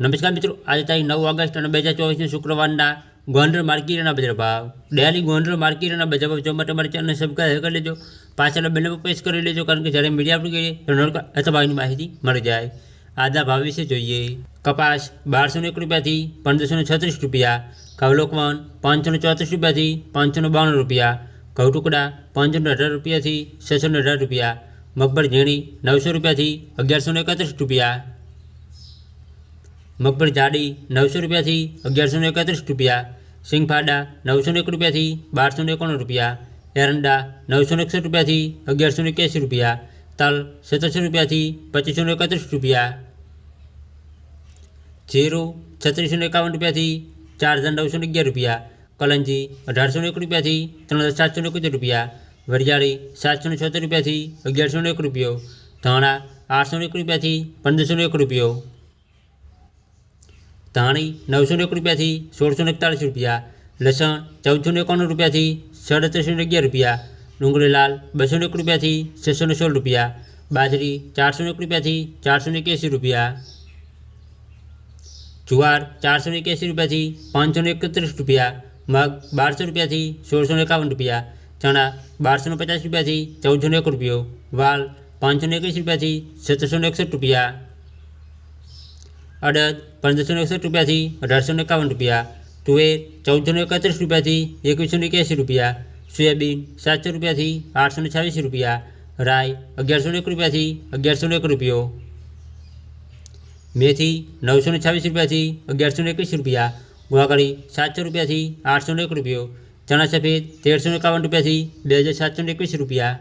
નમસ્કાર મિત્રો, આજે તારીખ નવ ઓગસ્ટ અને બે હજાર ચોવીસને શુક્રવારના ગોંડલ માર્કેટના બજાર ભાવ. ડેલી ગોંડલ માર્કેટના બજાર ભાવ જોવા માટે મારી ચેનલને સબસ્ક્રાઈબ કરી લેજો. પાછળ બેલ પર પ્રેસ કરી લેજો, કારણ કે જ્યારે મીડિયા આપણે કહીએ તો અથવા ભાવની માહિતી મળી જાય. આજના ભાવ વિશે જોઈએ. કપાસ બારસો એક રૂપિયાથી પંદરસો છત્રીસ રૂપિયા, કવલોકવન પાંચસો ચોત્રીસ રૂપિયાથી પાંચસો ને બાણું રૂપિયા ઘઉં ટુકડા પાંચસો અઢાર રૂપિયાથી છસો અઢાર રૂપિયા, મગફળ ઝીણી નવસો રૂપિયાથી અગિયારસો એકત્રીસ રૂપિયા મગફળી જાડી નવસો રૂપિયાથી અગિયારસો ને એકત્રીસ રૂપિયા સિંગફાડા નવસો ને એક રૂપિયાથી બારસો ને એકોણ રૂપિયા એરંડા નવસો ને એકસઠ રૂપિયાથી અગિયારસો ને એક્યાસી રૂપિયા તલ સત્તરસો રૂપિયાથી પચીસો ને એકત્રીસ રૂપિયા જીરું છત્રીસો ને એકાવન રૂપિયાથી ચાર હજાર નવસો ને અગિયાર રૂપિયા કલંજી અઢારસો ને એક રૂપિયાથી ત્રણ હજાર સાતસો ને એકોતેર રૂપિયા વરિયાળી સાતસો ને છોતેર રૂપિયાથી અગિયારસો ને એક રૂપિયો ધાણા આઠસો ને એક રૂપિયાથી પંદરસો ને એક રૂપિયો ધાણી નવસો ને એક રૂપિયાથી સોળસો ને એકતાળીસ રૂપિયા લસણ ચૌદસો ને એકાણું રૂપિયાથી સાડત્રીસો ને અગિયાર રૂપિયા ડુંગળી લાલ બસો ને એક રૂપિયાથી છસો ને સોળ રૂપિયા બાજરી ચારસો ને એક રૂપિયાથી ચારસો ને એક્યાસી રૂપિયા જુવાર ચારસો ને એક્યાસી રૂપિયાથી પાંચસો ને એકત્રીસ રૂપિયા મગ બારસો રૂપિયાથી સોળસો ને એકાવન રૂપિયા ચણા બારસો ને પચાસ રૂપિયાથી ચૌદસો ને એક રૂપિયો વાલ પાંચસો ને એકવીસ રૂપિયાથી સત્તરસો ને એકસઠ રૂપિયા અડદ પંદરસો ને એકસઠ રૂપિયાથી અઢારસો ને એકાવન રૂપિયા તુવેર ચૌદસો ને એકત્રીસ રૂપિયાથી એકવીસો ને એક્યાસી રૂપિયા સોયાબીન સાતસો રૂપિયાથી આઠસો ને છવ્વીસ રૂપિયા રાઈ અગિયારસો ને એક રૂપિયાથી અગિયારસો ને એક રૂપિયો મેથી નવસો ને છવ્વીસ રૂપિયાથી અગિયારસો ને એકવીસ રૂપિયા ગુવાકળી સાતસો રૂપિયાથી આઠસો ને એક રૂપિયો ચણા સફેદ તેરસો ને એકાવન રૂપિયાથી બે હજાર સાતસો ને એકવીસ રૂપિયા